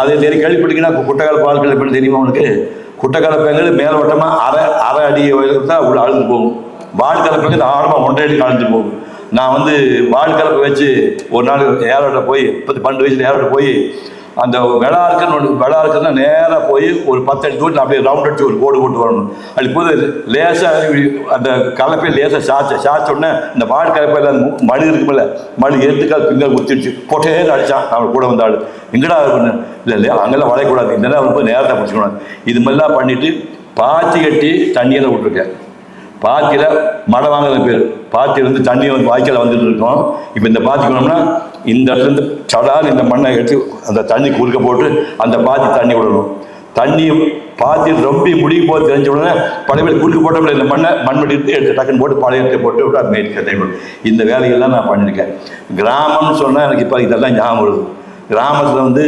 அது தெரியும் கேள்விப்பட்டீங்கன்னா குட்டக்கால பால்கள் எப்படி தெரியுமா உனக்கு குட்டக்கால பெண்கள் மேலோட்டமாக அரை அரை அடி தான் உள்ள அழுந்து போகும். வால் கலப்பைங்க ஆழமாக ஒன்றரை அடி கலந்து போகும். நான் வந்து வால் கலப்பை வச்சு ஒரு நாள் ஏரோட்ட போய் பத்து பன்னெண்டு வயசுல ஏரோட்ட போய் அந்த விழா இருக்குன்னு விழா இருக்குன்னா நேராக போய் ஒரு பத்து அடி தூரத்தில் அப்படியே ரவுண்ட் அடிச்சு ஒரு கோடு போட்டு வரணும். அப்படி போது லேசாக அந்த கலப்பையை லேசாக சாய்ச்ச சாய்ச்ச உடனே இந்த மாடு கலப்பையில் அந்த மணி இருக்குமில்ல மணி எடுத்துக்கால் பின்னால் குத்திடுச்சு. பொட்டேன்னு அடிச்சான் அவன் கூட வந்த ஆள் எங்கடா பண்ணு? இல்லை இல்லையா அங்கெல்லாம் வளையக்கூடாது. இந்த நேரம் ரொம்ப நேரத்தை பிடிச்சிக்கணும். இது மாதிரிலாம் பண்ணிவிட்டு பாத்தி கட்டி தண்ணியில் விட்டுருக்கேன். பாத்தியில் மழை வாங்குறது பேர். பாத்தியில இருந்து தண்ணி வந்து வாய்க்கால் வந்துட்டு இருக்கோம். இப்போ இந்த பாத்திக்கணும்னா இந்த இடத்துல இருந்து சடால் இந்த மண்ணை எடுத்து அந்த தண்ணி குறுக்க போட்டு அந்த பாத்தி தண்ணி விடணும். தண்ணி பாத்தி ரொம்ப முடிவு போது தெரிஞ்ச உடனே பழைய குறுக்க போட்டோம்ல இந்த மண்ணை மண்வெடி எடுத்து எடுத்து டக்குன்னு போட்டு பழைய எடுத்து போட்டு விட்டு அது மேய்க்க இந்த வேலையெல்லாம் நான் பண்ணியிருக்கேன். கிராமம்னு சொன்னால் எனக்கு இப்போ இதெல்லாம் ஞாபகம் வருது. கிராமத்தில் வந்து